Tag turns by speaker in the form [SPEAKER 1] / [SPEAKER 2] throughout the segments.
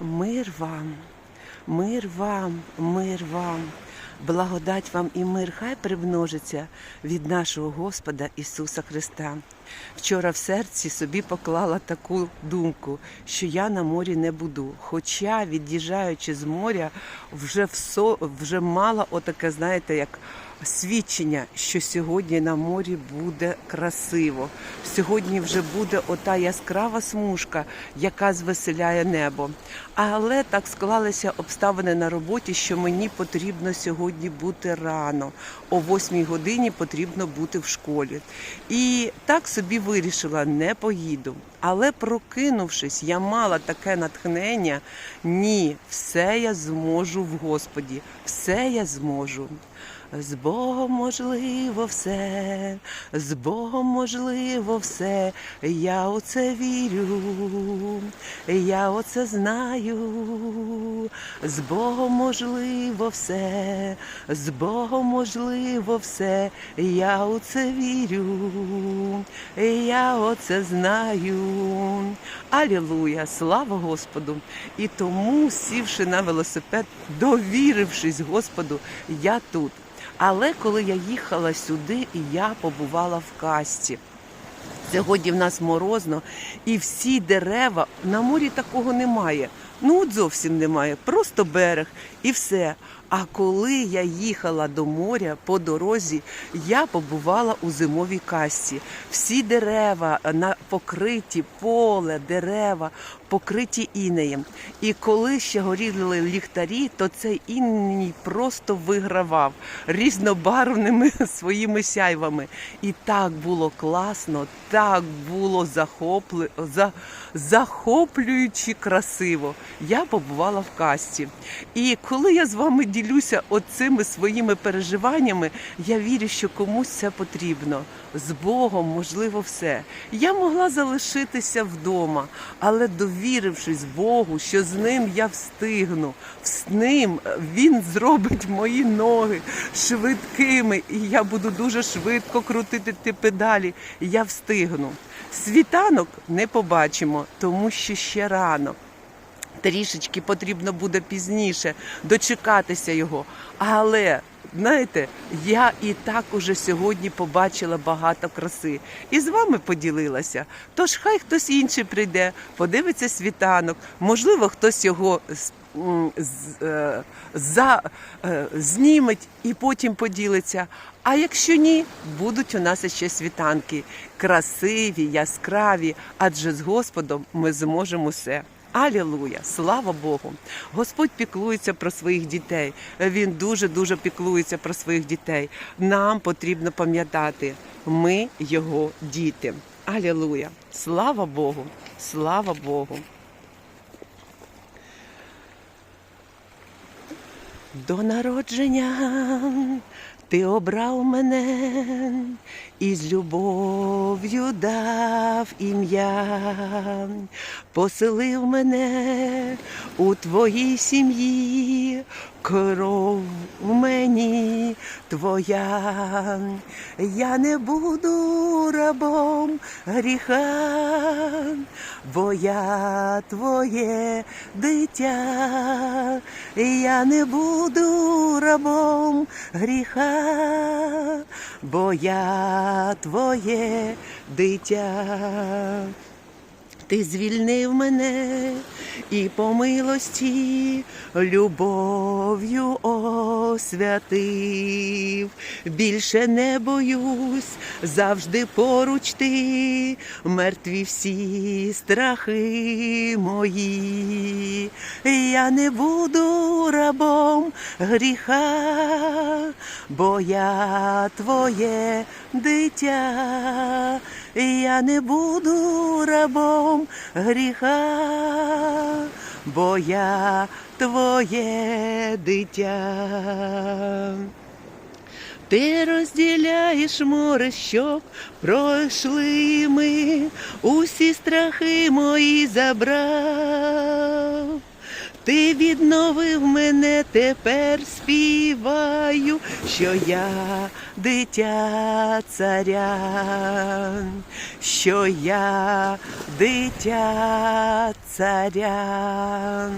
[SPEAKER 1] Мир вам, мир вам, мир вам, благодать вам і мир хай примножиться від нашого Господа Ісуса Христа. Вчора в серці собі поклала таку думку, що я на морі не буду. Хоча, від'їжджаючи з моря, вже всо, вже мала отаке, знаєте, як свідчення, що сьогодні на морі буде красиво. Сьогодні вже буде ота яскрава смужка, яка звеселяє небо. Але так склалися обставини на роботі, що мені потрібно сьогодні бути рано. О 8 годині потрібно бути в школі. І так собі вирішила, не поїду. Але прокинувшись, я мала таке натхнення. Ні, все я зможу в Господі, все я зможу. З Богом можливо все, з Богом можливо все. Я у це вірю, я оце знаю. З Богом можливо все, з Богом можливо все. Я у це вірю, я оце знаю. Алілуя, слава Господу! І тому, сівши на велосипед, довірившись Господу, я тут. Але коли я їхала сюди, і я побувала в касті. Сьогодні в нас морозно, і всі дерева на морі такого немає. Ну от зовсім немає, просто берег і все. А коли я їхала до моря по дорозі, я побувала у зимовій касті. Всі дерева на покриті поле, дерева покриті інеєм. І коли ще горіли ліхтарі, то цей іній просто вигравав різнобарвними своїми сяйвами. І так було класно, так було захопли... за... захоплюючи красиво. Я побувала в касті. І коли я з вами ділюся оцими своїми переживаннями, я вірю, що комусь це потрібно. З Богом можливо все. Я могла залишитися вдома, але довірившись Богу, що з ним я встигну, з ним він зробить мої ноги швидкими, і я буду дуже швидко крутити ті педалі. Я встигну. Світанок не побачимо, тому що ще рано. Трішечки потрібно буде пізніше дочекатися його. Але знаєте, я і так уже сьогодні побачила багато краси і з вами поділилася. Тож хай хтось інший прийде, подивиться світанок, можливо, хтось його е, за, е, зніметь і потім поділиться. А якщо ні, будуть у нас ще світанки красиві, яскраві, адже з Господом ми зможемо все. Алілуя, слава Богу! Господь піклується про своїх дітей. Він дуже дуже піклується про своїх дітей. Нам потрібно пам'ятати, ми його діти. Алілуя! Слава Богу! Слава Богу! До народження ти обрав мене і з любов'ю дав ім'я, поселив мене у твоїй сім'ї, кров у мені твоя. Я не буду рабом гріха, бо я твоє дитя, я не буду рабом гріха, бо я твоє дитя. Ти звільнив мене і по милості любов'ю освятив. Більше не боюсь, завжди поруч ти, мертві всі страхи мої. Я не буду рабом гріха, бо я твоє дитя. Я не буду рабом гріха, бо я твоє дитя. Ти розділяєш море, щоб пройшли ми, усі страхи мої забрав. Ти відновив мене, тепер співаю, що я дитя царя, що я дитя царя.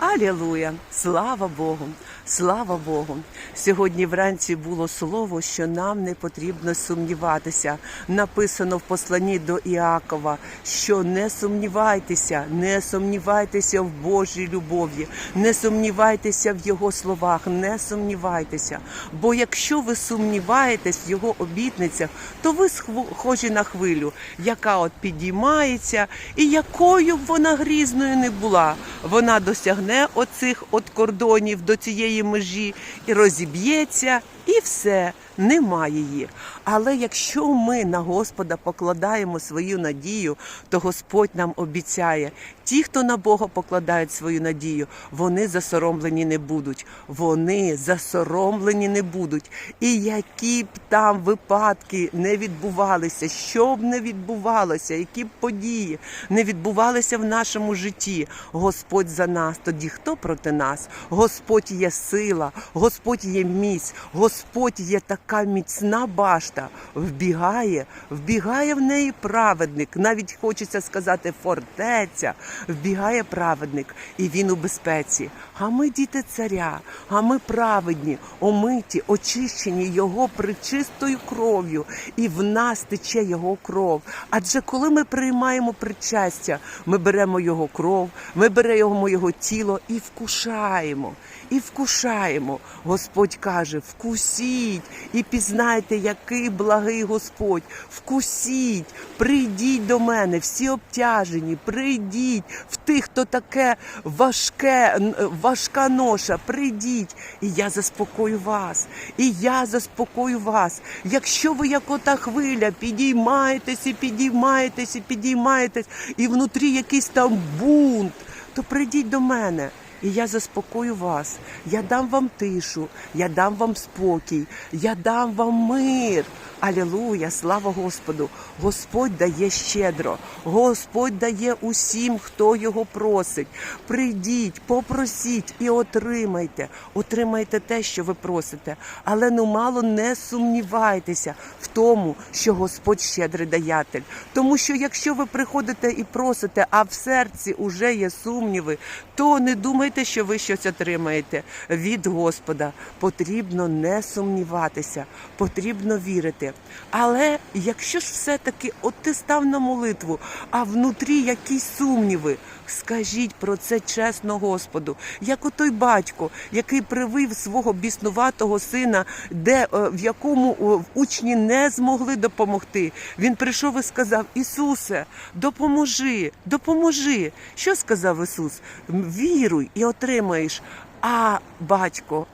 [SPEAKER 1] Алілуя! Слава Богу! Слава Богу! Сьогодні вранці було слово, що нам не потрібно сумніватися. Написано в посланні до Іакова, що не сумнівайтеся, не сумнівайтеся в Божій любові, не сумнівайтеся в Його словах, не сумнівайтеся. Бо якщо ви сумніваєтесь в Його обітницях, то ви схожі на хвилю, яка от підіймається, і якою б вона грізною не була, вона досягне оцих от кордонів до цієї межі і розіб'ється, і все, немає її. Але якщо ми на Господа покладаємо свою надію, то Господь нам обіцяє, ті, хто на Бога покладають свою надію, вони засоромлені не будуть. Вони засоромлені не будуть. І які б там випадки не відбувалися, що б не відбувалося, які б події не відбувалися в нашому житті, Господь за нас. Тоді хто проти нас? Господь є сила, Господь є міць, Господь є така міцна башта. Вбігає, вбігає в неї праведник. Навіть хочеться сказати фортеця. Вбігає праведник, і він у безпеці. А ми діти царя, а ми праведні, омиті, очищені його причистою кров'ю, і в нас тече його кров. Адже коли ми приймаємо причастя, ми беремо його кров, ми беремо його тіло і вкушаємо. І вкушаємо. Господь каже: вкусіть і пізнайте, який благий Господь. Вкусіть, прийдіть до мене, всі обтяжені, прийдіть в тих, хто таке важке, важка ноша. Прийдіть, і я заспокою вас. І я заспокою вас. Якщо ви, як ота хвиля, підіймаєтесь і підіймаєтесь і підіймаєтесь, і внутрі якийсь там бунт, то прийдіть до мене. І я заспокою вас, я дам вам тишу, я дам вам спокій, я дам вам мир. Алілуя, слава Господу! Господь дає щедро, Господь дає усім, хто його просить. Прийдіть, попросіть і отримайте. Отримайте те, що ви просите. Але ну мало не сумнівайтеся в тому, що Господь щедрий даятель. Тому що якщо ви приходите і просите, а в серці уже є сумніви, то не думайте, що ви щось отримаєте від Господа. Потрібно не сумніватися, потрібно вірити. Але якщо ж все-таки от ти став на молитву, а внутрі якісь сумніви, скажіть про це чесно Господу, як отой батько, який привив свого біснуватого сина, де е, в якому е, учні не змогли допомогти. Він прийшов і сказав: Ісусе, допоможи, допоможи. Що сказав Ісус? Віруй і отримаєш. А батько.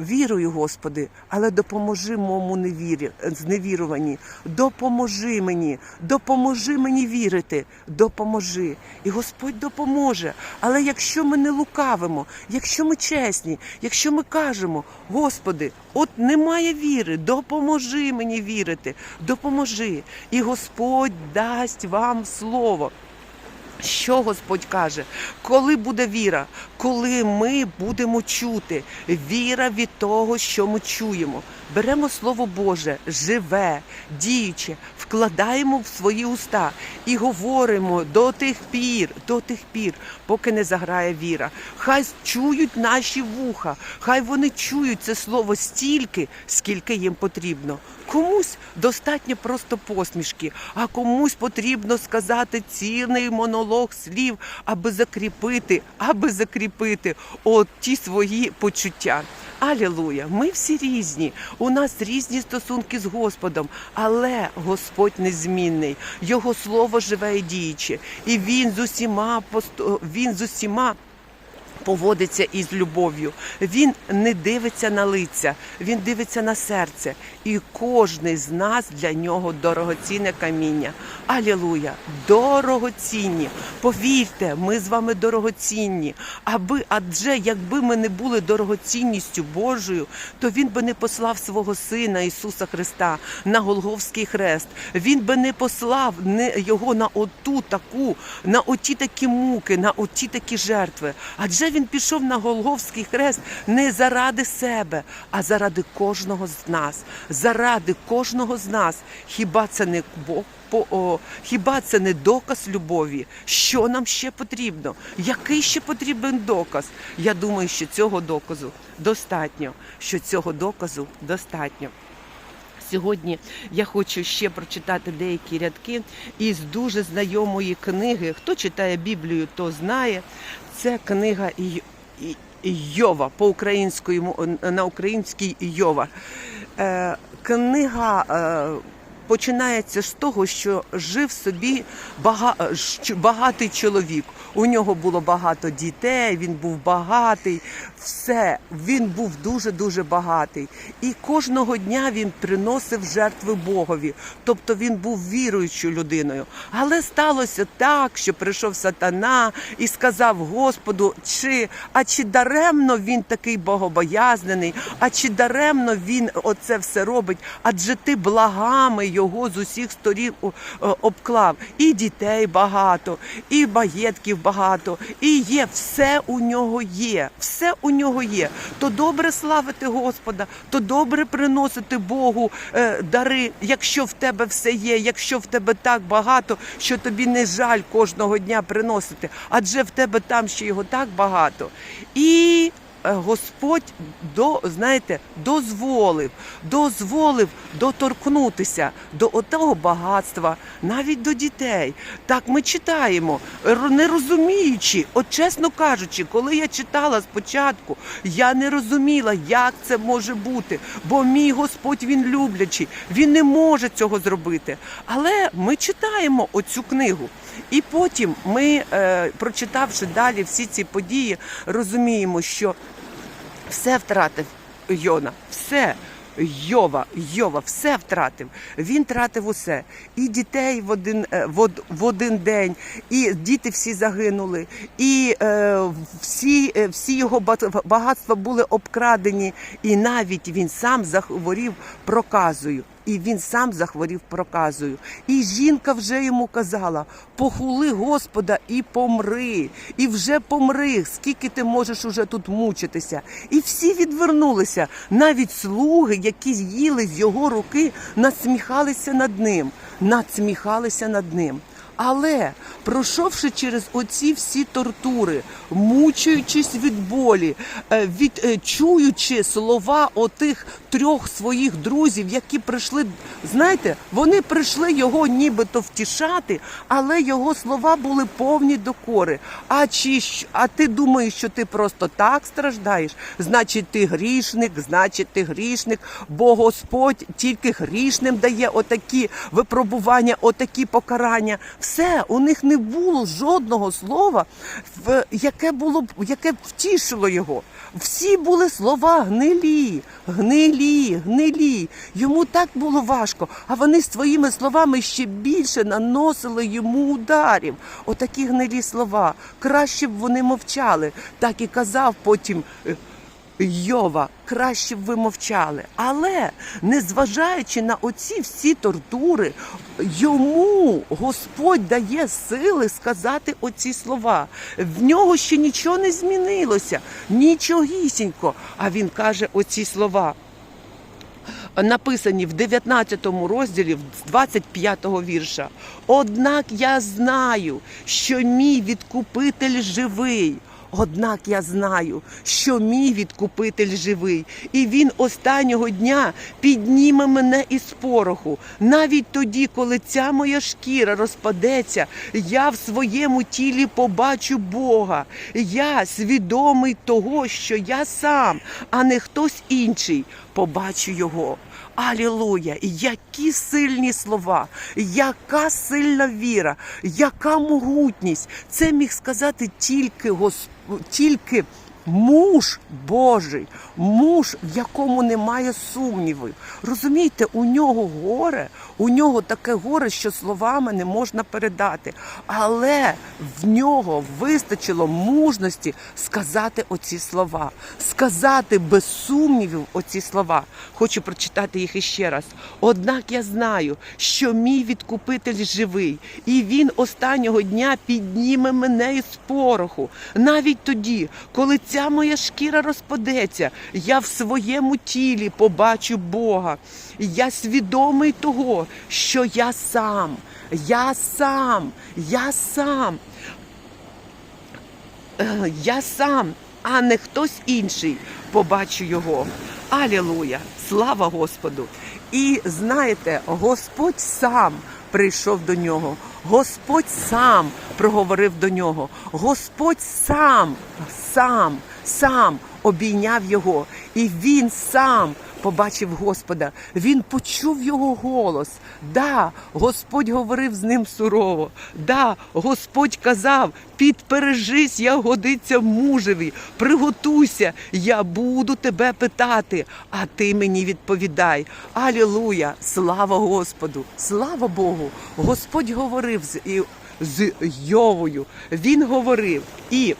[SPEAKER 1] Вірую, Господи, але допоможи моєму невірі, зневіруванні. Допоможи мені, допоможи мені вірити, допоможи. І Господь допоможе. Але якщо ми не лукавимо, якщо ми чесні, якщо ми кажемо, Господи, от немає віри, допоможи мені вірити, допоможи. І Господь дасть вам слово. Що Господь каже? Коли буде віра? Коли ми будемо чути. Віра від того, що ми чуємо. Беремо Слово Боже, живе, діюче, вкладаємо в свої уста і говоримо до тих пір, до тих пір, поки не заграє віра. Хай чують наші вуха, хай вони чують це слово стільки, скільки їм потрібно. Комусь достатньо просто посмішки, а комусь потрібно сказати цілий монолог слів, аби закріпити, аби закріпити от ті свої почуття. Алілуя! Ми всі різні. У нас різні стосунки з Господом, але Господь незмінний. Його слово живе і діюче, і він з усіма він з усіма. Поводиться із любов'ю. Він не дивиться на лиця, він дивиться на серце. І кожний з нас для нього дорогоцінне каміння. Алілуя! Дорогоцінні. Повірте, ми з вами дорогоцінні. Аби, адже якби ми не були дорогоцінністю Божою, то він би не послав свого Сина Ісуса Христа на Голговський хрест. Він би не послав його на оту таку, на оті такі муки, на оті такі жертви. Адже він пішов на Голговський хрест не заради себе, а заради кожного з нас. Заради кожного з нас. Хіба це не Бог? Хіба це не доказ любові? Що нам ще потрібно? Який ще потрібен доказ? Я думаю, що цього доказу достатньо. Що цього доказу достатньо. Сьогодні я хочу ще прочитати деякі рядки із дуже знайомої книги. Хто читає Біблію, то знає. Це книга Йова по українському на українській Йова. Е, книга е, починається з того, що жив собі бага, багатий чоловік. У нього було багато дітей, він був багатий, все, він був дуже-дуже багатий. І кожного дня він приносив жертви Богові. Тобто він був віруючою людиною. Але сталося так, що прийшов сатана і сказав Господу, чи, а чи даремно він такий богобоязнений, а чи даремно він оце все робить? Адже ти благами його з усіх сторін о, обклав. І дітей багато, і маєтків багато, і є все у нього є. Все у нього є. То добре славити Господа, то добре приносити Богу е, дари, якщо в тебе все є, якщо в тебе так багато, що тобі не жаль кожного дня приносити, адже в тебе там ще його так багато. І е, Господь до, знаєте, дозволив, дозволив доторкнутися до отого багатства, навіть до дітей. Так ми читаємо, не розуміючи, от чесно кажучи, коли я читала спочатку, я не розуміла, як це може бути, бо мій Господь він люблячий, він не може цього зробити. Але ми читаємо оцю книгу. І потім ми, е, прочитавши далі всі ці події, розуміємо, що все втратив Йона, все. Йова, Йова, все втратив. Він втратив усе. І дітей в один, е, в, в один день, і діти всі загинули, і е, всі, е, всі його ба- багатства були обкрадені, і навіть він сам захворів проказою. І він сам захворів проказою. І жінка вже йому казала: похули Господа і помри, і вже помри. Скільки ти можеш уже тут мучитися? І всі відвернулися. Навіть слуги, які їли з його руки, насміхалися над ним. Надсміхалися над ним. Але пройшовши через оці всі тортури, мучаючись від болі, е, від е, чуючи слова отих трьох своїх друзів, які прийшли, знаєте, вони прийшли його нібито втішати, але його слова були повні докори. А чи а ти думаєш, що ти просто так страждаєш? Значить, ти грішник, значить, ти грішник, бо Господь тільки грішним дає отакі випробування, отакі покарання. Все, у них не було жодного слова, яке було б яке втішило його. Всі були слова гнилі, гнилі, гнилі. Йому так було важко, а вони своїми словами ще більше наносили йому ударів. Отакі гнилі слова. Краще б вони мовчали. Так і казав потім. Йова, краще б ви мовчали. Але незважаючи на оці всі тортури, йому Господь дає сили сказати оці слова. В нього ще нічого не змінилося, нічогісінько. А він каже оці слова. Написані в 19 розділі, з 25 вірша. Однак я знаю, що мій відкупитель живий. Однак я знаю, що мій відкупитель живий, і він останнього дня підніме мене із пороху. Навіть тоді, коли ця моя шкіра розпадеться, я в своєму тілі побачу Бога. Я свідомий того, що я сам, а не хтось інший, побачу його. Алілуя! Які сильні слова, яка сильна віра, яка могутність. Це міг сказати тільки Господь, тільки муж Божий, муж, в якому немає сумнівів. Розумієте, у нього горе, у нього таке горе, що словами не можна передати. Але в нього вистачило мужності сказати оці слова, сказати без сумнівів оці слова. Хочу прочитати їх іще раз. Однак я знаю, що мій відкупитель живий, і він останнього дня підніме мене із пороху. Навіть тоді, коли ця моя шкіра розпадеться, я в своєму тілі побачу Бога. Я свідомий того, що я сам, я сам, я сам. Е, Я сам, а не хтось інший побачу його. Алілуя! Слава Господу! І знаєте, Господь сам прийшов до нього. Господь сам проговорив до нього. Господь сам, сам, сам обійняв його. І він сам побачив Господа. Він почув його голос. Да, Господь говорив з ним сурово. Да, Господь казав: підпережись, я годиться мужеві, приготуйся, я буду тебе питати, а ти мені відповідай. Алілуя! Слава Господу! Слава Богу! Господь говорив з, з Йовою. Він говорив і.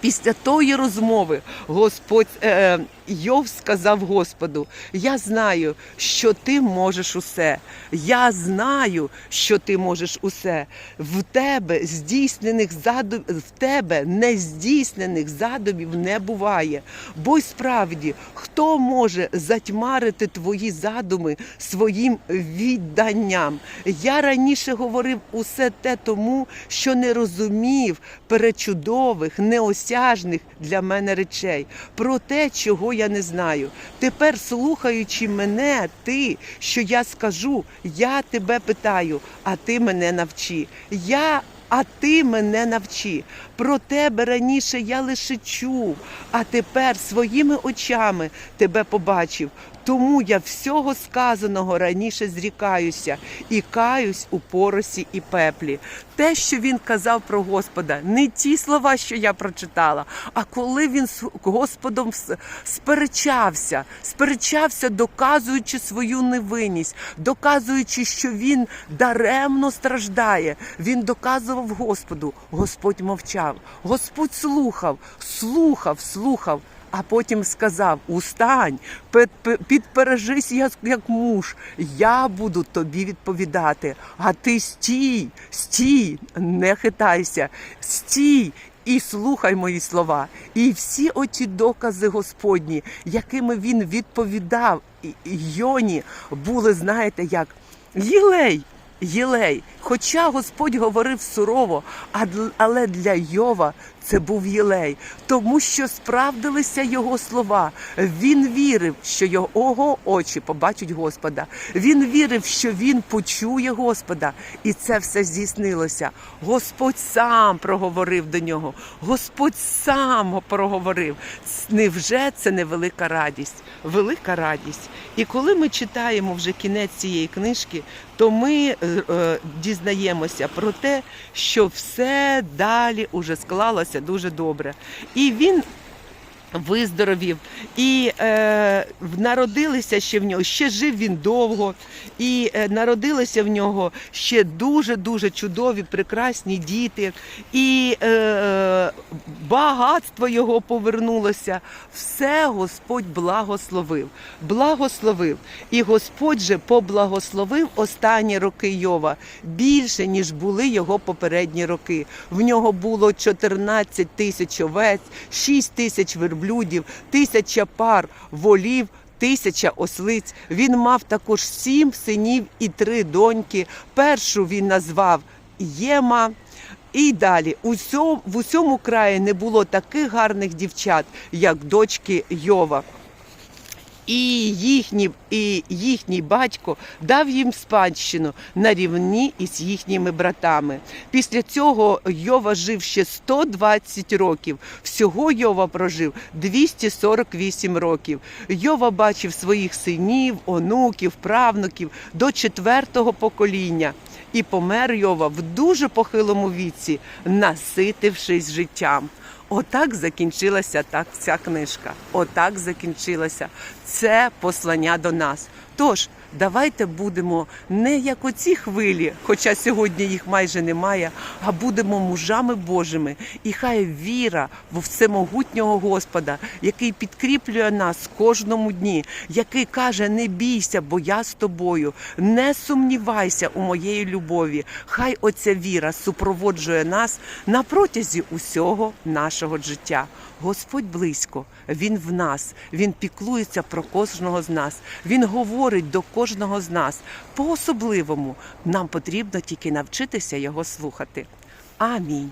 [SPEAKER 1] Після тої розмови Господь е, Йов сказав Господу: Я знаю, що ти можеш усе. Я знаю, що ти можеш усе. В тебе здійснених задум... в тебе нездійснених задумів не буває. Бо й справді, хто може затьмарити твої задуми своїм відданням? Я раніше говорив усе те тому, що не розумів перечудових, неосяжних для мене речей, про те, чого я не знаю. Тепер, слухаючи мене, ти, що я скажу, я тебе питаю, а ти мене навчи. Я а ти мене навчи. Про тебе раніше я лише чув, а тепер своїми очами тебе побачив. Тому я всього сказаного раніше зрікаюся і каюсь у поросі і пеплі. Те, що він казав про Господа, не ті слова, що я прочитала, а коли він з Господом сперечався, сперечався, доказуючи свою невинність, доказуючи, що він даремно страждає. Він доказував Господу. Господь мовчав. Господь слухав, слухав, слухав. А потім сказав: Устань, пе- пе- підпережись як, муж, я буду тобі відповідати. А ти стій, стій, не хитайся, стій. І слухай мої слова, і всі оті докази Господні, якими він відповідав Йоні, були, знаєте, як Єлей, Єлей. Хоча Господь говорив сурово, але для Йова це був Єлей, тому що справдилися його слова. Він вірив, що його очі побачать Господа. Він вірив, що він почує Господа, і це все здійснилося. Господь сам проговорив до нього. Господь сам проговорив. Невже це не велика радість? Велика радість. І коли ми читаємо вже кінець цієї книжки, то ми е, е, дізнаємося про те, що все далі уже склалося дуже добре. І він виздоровів, і е, народилися ще в нього, ще жив він довго, і е, народилися в нього ще дуже дуже чудові, прекрасні діти, і е, багатство його повернулося. Все Господь благословив. Благословив. І Господь же поблагословив останні роки Йова більше, ніж були його попередні роки. В нього було 14 тисяч овець, 6 тисяч верблюдів, тисяча пар волів. Тисяча ослиць. Він мав також сім синів і три доньки. Першу він назвав Єма. І далі в усьому краї не було таких гарних дівчат, як дочки Йова. І їхній, і їхній батько дав їм спадщину на рівні із їхніми братами. Після цього Йова жив ще 120 років. Всього Йова прожив 248 років. Йова бачив своїх синів, онуків, правнуків до четвертого покоління. і помер Йова в дуже похилому віці, наситившись життям. Отак закінчилася так ця книжка. Отак закінчилася. Це послання до нас. Тож давайте будемо не як оці хвилі, хоча сьогодні їх майже немає, а будемо мужами Божими. І хай віра в всемогутнього Господа, який підкріплює нас кожному дні, який каже: не бійся, бо я з тобою, не сумнівайся у моєї любові. Хай оця віра супроводжує нас на протязі усього нашого життя. Господь близько, Він в нас, Він піклується про кожного з нас, Він говорить до кожного з нас. По особливому нам потрібно тільки навчитися його слухати. Амінь.